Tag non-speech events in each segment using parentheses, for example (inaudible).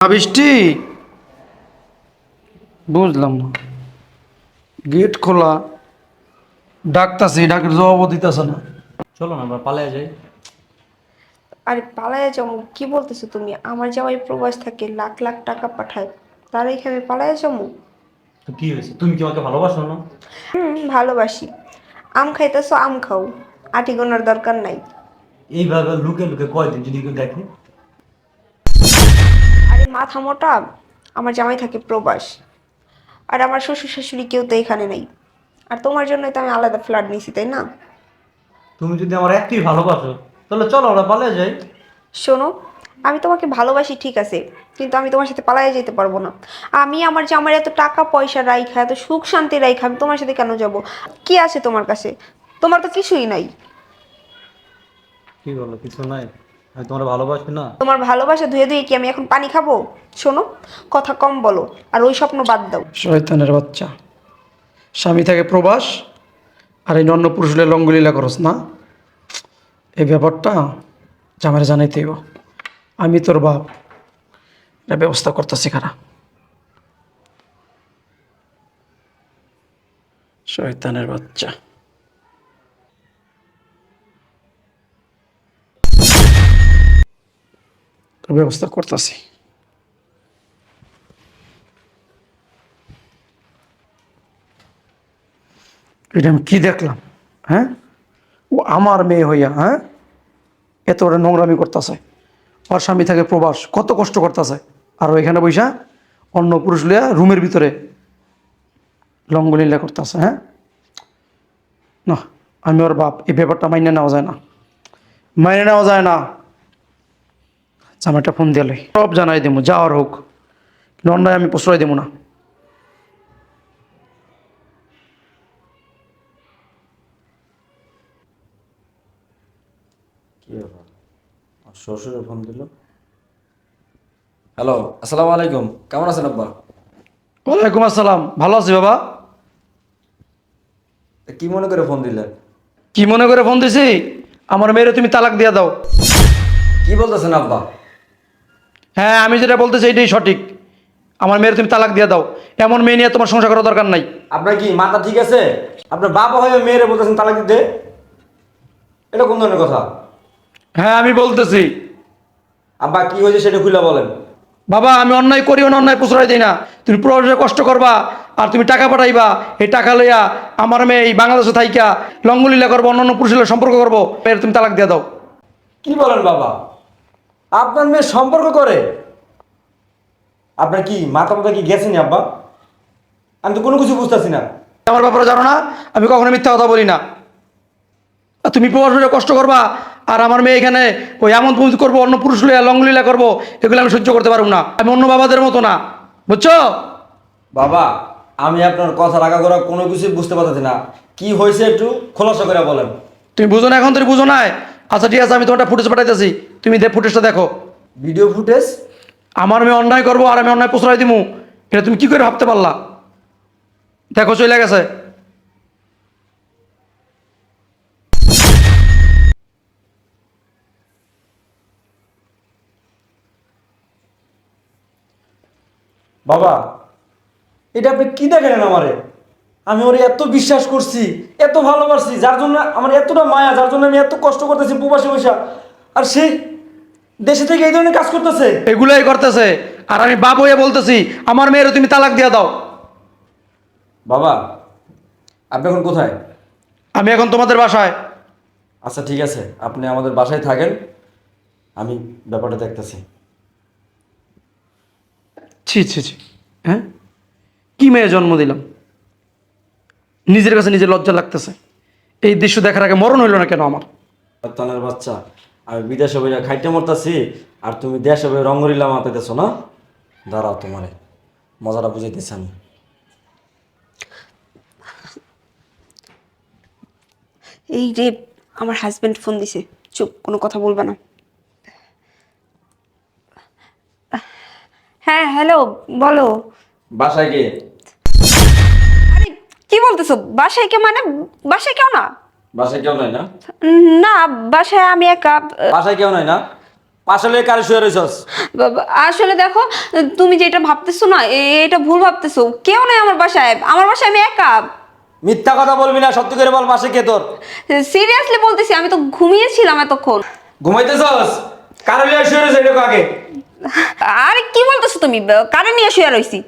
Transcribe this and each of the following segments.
বৃষ্টি? বুঝলাম না। গেট খোলা। ডাকতাছি ডাকের জবাবও দিতেছে না। চলো না আমরা পালিয়ে যাই। আরে পালায়া যাব কি বলতেছো তুমি? আমার জামাই প্রবাস থাকে লাখ লাখ টাকা পাঠায়। তার এখানে পালায়া যাব? তো কি হয়েছে? তুমি কি আমাকে ভালোবাসো না? হুম ভালোবাসি। আম খাইতেছো আম খাও। আটি গোনার দরকার নাই। এইভাবে লুকে লুকে কয়দিন যদি কেউ দেখে? মাথা মোটা আমার জামাই থাকে প্রবাস। আর আমার শ্বশুর শাশুড়ি কেউ তো এখানে নেই। আর তোমার জন্যই তো আমি আলাদা ফ্ল্যাট নিছি তাই না? তুমি যদি আমার একটুই ভালোবাসো তাহলে চলো আমরা পালিয়ে যাই। শোনো আমি তোমাকে ভালোবাসি ঠিক আছে কিন্তু আমি তোমার সাথে পালাইয়া যেতে পারব না। আমি আমার যে আমার এত টাকা পয়সা রাইখা এত সুখ শান্তি রাইখা আমি তোমার সাথে কেন যাব? কি আছে তোমার কাছে? তোমার তো কিছুই নাই। কি বলো কিছু নাই? আমি তোমার ভালোবাসি না। তোমার ভালোবাসা ধুয়ে ধুয়ে কি আমি এখন পানি খাব? শোনো কথা কম বলো আর ওই স্বপ্ন বাদ দাও। শয়তানের বাচ্চা। স্বামী থাকে প্রবাস আর এই অন্য পুরুষলে লঙ্গলীলা করস না। এই ব্যাপারটা জামাই জানাইতেইব আমি তোর বাপ। এটা ব্যবস্থা করতেছি খারা। শয়তানের বাচ্চা। ব্যবস্থা করতেছি। এটা আমি কী দেখলাম হ্যাঁ? ও আমার মেয়ে হইয়া হ্যাঁ? এত বড় নোংরামি করতেছে। ওর স্বামী থাকে প্রবাস, কত কষ্ট করতেছে। আর ও এখানে বৈশা অন্য পুরুষ লিয়া রুমের ভিতরে লঙ্গলীলা করতেছে হ্যাঁ? না, আমি ওর বাপ, এই ব্যাপারটা মাইনে নেওয়া যায় না। মাইনে নেওয়া যায় না। জামাইটা ফোন দিলে সব জানাই দেবো যাওয়ার হোক। অন্যায় আমি প্রশ্রয় দেবো না। শ্বশুরে ফোন দিল। হ্যালো আসসালামু আলাইকুম। কেমন আছেন আব্বা? ওয়ালাইকুম আসসালাম। ভালো আছি বাবা? কি মনে করে ফোন দিলেন? কি মনে করে ফোন দিছি? আমার মেয়েরে তুমি তালাক দিয়ে দাও। কি বলতেছেন আব্বা? হ্যাঁ আমি যেটা বলতেছি এটাই সঠিক। আমার মেয়ের তুমি তালাক দিয়ে দাও। এমন মেয়ে নিয়ে তোমার সংসার করার দরকার নাই। আপনার কি মাথা ঠিক আছে? আপনার বাবা হয়ে মেয়েরে বলতেছেন তালাক দিতে? এটা কোন ধরনের কথা? হ্যাঁ আমি বলতেছি। আব্বা কি হয়েছে সেটা খুলে বলেন। বাবা আমি অন্যায় করিও না অন্যায় প্রশ্রয় দিই না। তুমি প্রবাসে কষ্ট করবা আর তুমি টাকা পাঠাইবা। এই টাকা লইয়া আমার মেয়ে এই বাংলাদেশে থাইকা লঙ্গলীলা করব অন্য পুরুষের সম্পর্ক করব। মেয়ের তুমি তালাক দিয়ে দাও। কি বলেন বাবা? আপনার মেয়ে সম্পর্ক করে। আপনার কি মাথা মাথা কি গেছেনি আব্বা? আমি তো কোনো কিছু বুঝতেছি না। আমার ব্যাপারে জানো না আমি কখনো মিথ্যা কথা বলি না। তুমি প্রবাসে কষ্ট করবা আর আমার মেয়ে এখানে ওই এমন পুজ করব অন্য পুরুষ লইয়া লঙ্গলীলা করব এগুলো আমি সহ্য করতে পারব না। আমি অন্য বাবাদের মতো না। বুঝছ? বাবা আমি আপনার কথা রাখা করা কোনো কিছু বুঝতে পারতেছি না। কি হয়েছে একটু খোলাসা করে বলেন। তুমি বুঝো না এখন তুমি বুঝো না আচ্ছা ঠিক আছে আমি তোমারটা ফুটেজ পাঠাইতেছি। তুমি দে ফুটেজটা দেখো। Video footage? আমার মেয়ে অন্যায় করব আর আমি অন্যায় প্রশ্রয় দিমু। এটা তুমি কি করে ভাবতে পারলা? দেখো চলে গেছে। বাবা এটা আপনি কি দেখেন আমারে? আমি ওরে এত বিশ্বাস করছি এত ভালোবাসছি যার জন্য আমার এতটা মায়া যার জন্য আমি এত কষ্ট করতেছি প্রবাসী পয়সা আর সে দেশে থেকে এই ধরনের কাজ করতেছে? এগুলাই করতেছে। আর আমি বাপ হয়ে বলতেছি আমার মেয়ের তুমি তালাক দিয়ে দাও। বাবা আপনি এখন কোথায়? আমি এখন তোমাদের বাসায়। আচ্ছা ঠিক আছে। আপনি আমাদের বাসায় থাকেন। আমি ব্যাপারটা দেখতেছি। ছি ছি ছি। হ্যাঁ? কি মেয়ে জন্ম দিলাম? নিজের কাছে নিজের লজ্জা লাগতেছে। এই দৃশ্য দেখার আগে মরণ হইল না কেন আমার? তানের বাচ্চা। আমি বিদেশে বইয়া খাইতে মরতাছি আর তুমি দেশে বই রঙ্গরিলা মাতাইতেছো না? দাঁড়াও তোমারে মজাটা বুঝাইতেছি আমি। এই রে আমার হাজব্যান্ড ফোন দিছে চুপ কোনো কথা বলবে না। হ্যাঁ হ্যালো বলো। বাসায় গিয়ে আরে কি বলতেছো? বাসায় কে মানে? বাসায় কেউ না? বাসায় কেউ নাই না? না বাসায় আমি একা বাসায় কেউ নাই না? পাশে কারে শুয়ে রইছস? আসলে দেখো তুমি যেটা ভাবতেছো না এটা ভুল ভাবতেছো। কেউ নেই আমার বাসায়। আমার বাসায় আমি একা। মিথ্যা কথা বলবি না সত্যি করে বল পাশে কে তোর? সিরিয়াসলি বলতেছি আমি তো ঘুমিয়েছিলাম এতক্ষণ। ঘুমাইতেছস? কারে লয়ে শুয়ে রইছ এটা আগে? আরে কি বলতেছো তুমি? কারে নিয়ে শুয়ে রইছি?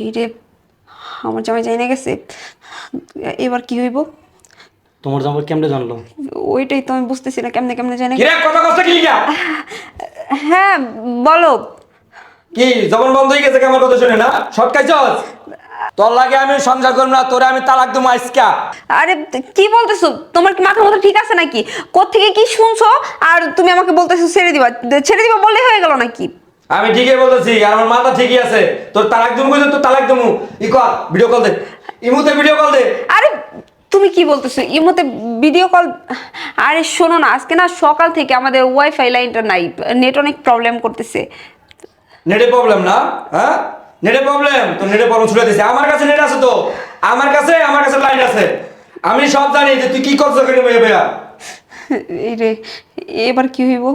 এই রে আমার জামাই যাই না গেছে। এবার কি হইব? তোমার জামাই কেমনে জানলো? ওইটাই তো আমি বুঝতেছি না কেমনে কেমনে জানি। কিরে কথা কষ্ট কি লিখা হ্যাঁ বলো। কি জবান বন্ধ হয়ে গেছে কেমন কথা শুনে না? শর্ট খাইছস? তোর লাগে আমি সংসার করব না তোরে আমি তালাক দেবো আজকা। আরে কি বলতেছো? তোমার কি মাথার মধ্যে ঠিক আছে নাকি? কোত্থেকে কি শুনছো? আর তুমি আমাকে বলতেছো ছেড়ে দিবা। ছেড়ে দিবা বললেই হয়ে গেল নাকি? আমি ঠিকই বলতেছি আর আমার মাথা ঠিকই আছে। তোর তালাক দেবো কইছো তোর তালাক দেবো? ই কর ভিডিও কল দে। ইমুতে ভিডিও কল দে। আরে তুমি কি বলতেছো? এই মধ্যে ভিডিও কল আরে শোনো না আজকে না সকাল থেকে আমাদের ওয়াইফাই লাইনটা নাই নেট অনেক প্রবলেম করতেছে। নেটে প্রবলেম না? হ্যাঁ? নেটে প্রবলেম তো নেটে প্রবলেম ছুড়ে দিছে। আমার কাছে নেট আছে তো। আমার কাছে আমার কাছে লাইন আছে। আমি সব জানি যে তুই কি করছ কেন ভাইয়া ভাইয়া এই রে এবার কি হইব?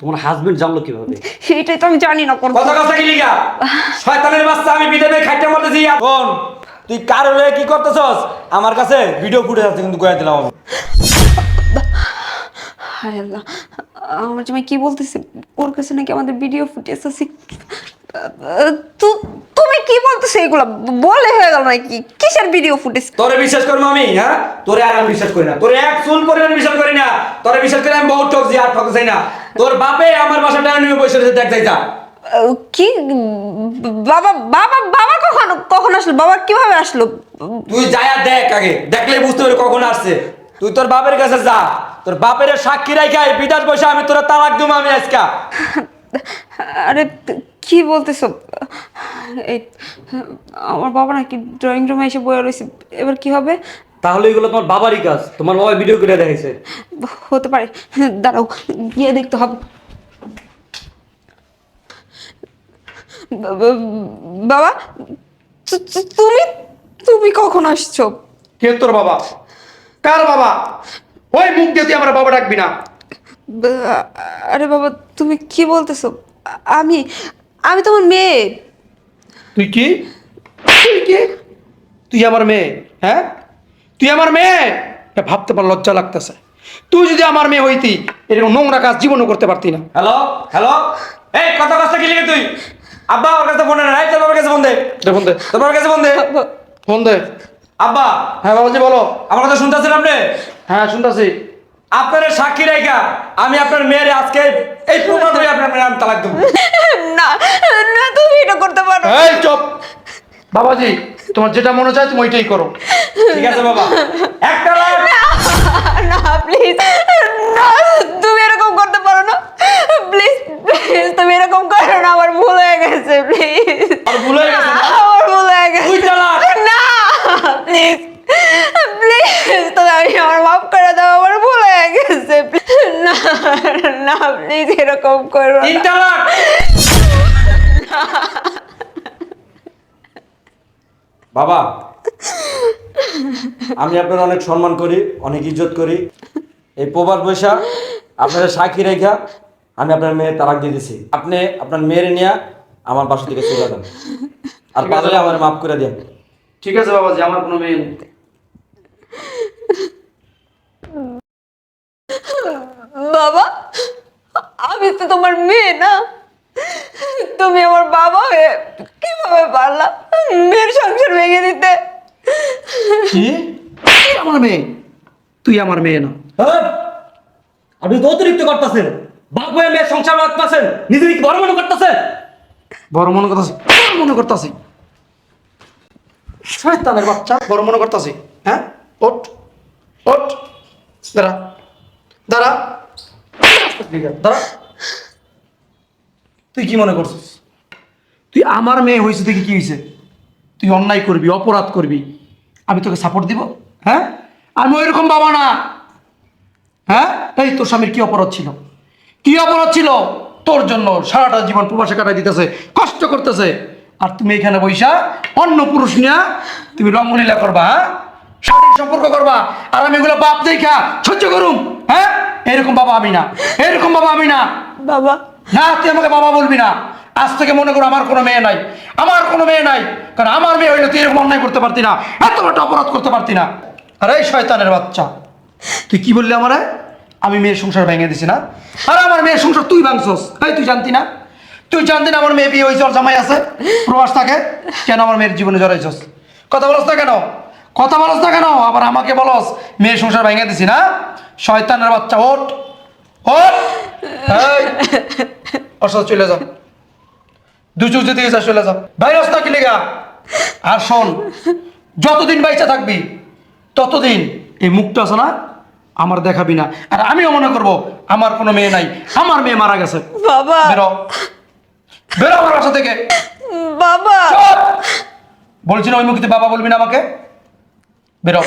তোমার হাজবেন্ড জানলো কীভাবে? এটাই তো আমি জানি না করব। কথা কথা কি লিখা? (laughs) শয়তানের বাচ্চা আমি বিদেবে খাইতে মারতেছি এখন। তুই কার হয়ে কি করতেছস? আমার কাছে ভিডিও ফুটেজ আছে কিন্তু কয়ে দিলাম আমি। হায় আল্লাহ আমার জামাই কি বলতেছে? ওর কাছে নাকি আমাদের ভিডিও ফুটেজ আছে। তুমি কি বলতেছো এগুলো? বলে হয়ে গেল নাকি? কিসের ভিডিও ফুটেজ তোরে বিশ্বাস করব আমি হ্যাঁ? তোরে আর আমি বিশ্বাস করি না। তোরে এক চুল পরিমাণ বিশ্বাস করি না। তোরে বিশ্বাস করি আমি বহুত ঠকছি আর ঠকছি না। তোর বাপে আমার বাসাটা নিয়ে বসে দেখ যাই যা। কি? বাবা বাবা বাবা কখন? কখন আসলো? বাবা কীভাবে আসলো? তুই যায়া দেখ আগে। দেখলেই বুঝতে পারবি কখন আসছে। তুই তোর বাপের কাছে যা। তোর বাপের সাক্ষী রাখাই বিদাস বসে আমি তোরা তালাক দিব আমি আজকা। আরে কি বলতেছো? এই আমার বাবা নাকি ড্রয়িং রুমে এসে বয়ে রয়েছে এবার কি হবে? তাহলে এগুলো তোমার বাবারই কাজ। তোমার বাবা ভিডিও করে দেখাইছে। হতে পারে। দাঁড়াও গিয়ে দেখতে হবে। বাবা তুমি তুমি কখন আসছো? কে তোর বাবা? কার বাবা? ওই মুখ দিয়ে তুই আমার বাবা ডাকবি না। আরে বাবা তুমি কি বলতেছো? আমি আমি তোমার মেয়ে। তুই কি? তুই কি? তুই আমার মেয়ে হ্যাঁ? তুই আমার মেয়ে? এটা ভাবতে পার লজ্জা লাগতেছে। তুই যদি আমার মেয়ে হইতি এরকম নোংরা কাজ জীবনও করতে পারতি না। হ্যালো? হ্যালো? এই কথা কথা কি লিখে তুই? আব্বা ওর কাছে ফোন নাই তোর বাবার কাছে ফোন দে। দে ফোন দে। তোর বাবার কাছে ফোন দে। ফোন দে। আব্বা। হ্যাঁ বাবাজি বলো। আমার কথা শুনতেছেন আপনি? হ্যাঁ শুনতেছি। আপনার সাক্ষী রেখা আমি আপনার মেয়ের আজকে এই প্রমাণ হয়ে আপনার মেয়ের আমি তালাক দেবো। না না তুমি এটা করতে পারো এই চপ। বাবাজি তোমার যেটা মনে চায় তুমি ওইটাই করো। ঠিক আছে বাবা। একটা লাখ না প্লিজ না তুমি এরকম করতে পারো না। প্লিজ প্লিজ তুমি এরকম করো না আমার ভুল হয়ে গেছে প্লিজ আর ভুল গেছে আমার ভুল গেছে দুই তালাক না প্লিজ প্লিজ তুমি আমি আমার মাফ করে দাও আমার ভুল গেছে না না প্লিজ এরকম করো তিন তালাক বাবা আমি আপনার অনেক সম্মান করি অনেক ইজ্জত করি। এই প্রবাদ বৈশা আপনার সাক্ষী রেখা আমি আপনার মেয়ের তালাক দিয়ে দিছি। আপনি আপনার মেয়ের নিয়ে আমার বাসা থেকে চলে যান। আর ঠিক পারলে আমার মাফ করে দেন। ঠিক আছে বাবাজি আমার কোনো মেয়ে নেই। বাবা আমি তো তোমার মেয়ে না। তুমি আমার বাবা হয়ে কীভাবে পারলা? মেয়ের সংসার ভেঙে দিতে। কি? তুই আমার মেয়ে? তুই আমার মেয়ে না। হ্যাঁ? আপনি তো অতিরিক্ত করতেছেন। বাপ হয়ে মেয়ের সংসার রাখতেছেন। নিজের কি বড় মনে করতেছেন? বড় মনে করতেছি মনে করতেছি? শয়তানের বাচ্চা, বড় মনে করতেছি। হ্যাঁ? ওট ওট দাঁড়া দাঁড়া। দাঁড়া। তুই কি মনে করছিস? তুই আমার মেয়ে হয়েছে দেখি কি হয়েছে? তুই অন্যায় করবি, অপরাধ করবি। আমি তোকে সাপোর্ট দিব হ্যাঁ? আমি ওইরকম বাবা না। হ্যাঁ? এই তোর স্বামীর কি অপরাধ ছিল? কি অপরাধ ছিল? তোর জন্য সারাটা জীবন প্রবাসে কাটাই দিতেছে কষ্ট করতেছে। আর তুমি এখানে বৈশা অন্য পুরুষ নিয়ে তুমি রঙ্গলীলা করবা হ্যাঁ? শারীরিক সম্পর্ক করবা আর আমি এগুলো বাপ দেখা সহ্য করুম হ্যাঁ? এরকম বাবা আমি না এরকম বাবা আমি না। বাবা। না তুই আমাকে বাবা বলবি না। আজ থেকে মনে করো আমার কোনো মেয়ে নাই আমার কোনো মেয়ে নাই কারণ আমার মেয়ে হইলে তুই এরকম অন্যায় করতে পারতি না এত বড় অপরাধ করতে পারতি না। আরে শয়তানের বাচ্চা। তুই কি বললি আমারে? আমি মেয়ের সংসার ভেঙে দিছি না। আর আমার মেয়ের সংসার তুই ভাঙছস? এই তুই জানতি না? তুই জানতি না আমার মেয়ে বিয়ে হয়েছে জামাই আছে, প্রবাস থাকে। কেন আমার মেয়ের জীবনে জড়াইছস? কথা বলস না কেন? কথা বলস না কেন? আবার আমাকে বলস, মেয়ের সংসার ভেঙে দিছি না? শয়তানের বাচ্চা সাথে চলে যাও চোখ যেতে গেছে চলে যাও ভাইরাস না কি লেগা? আর শোন, যতদিন বাইচা থাকবি, ততদিন এই মুখটা আছে না আমার দেখাবি না। আর আমিও মনে করব আমার কোনো মেয়ে নাই আমার মেয়ে মারা গেছে। বাবা। বেরো। বেরো আমার বাসা থেকে। বাবা। বলছি না ওই মুখে বাবা বলবি না আমাকে? বেরো।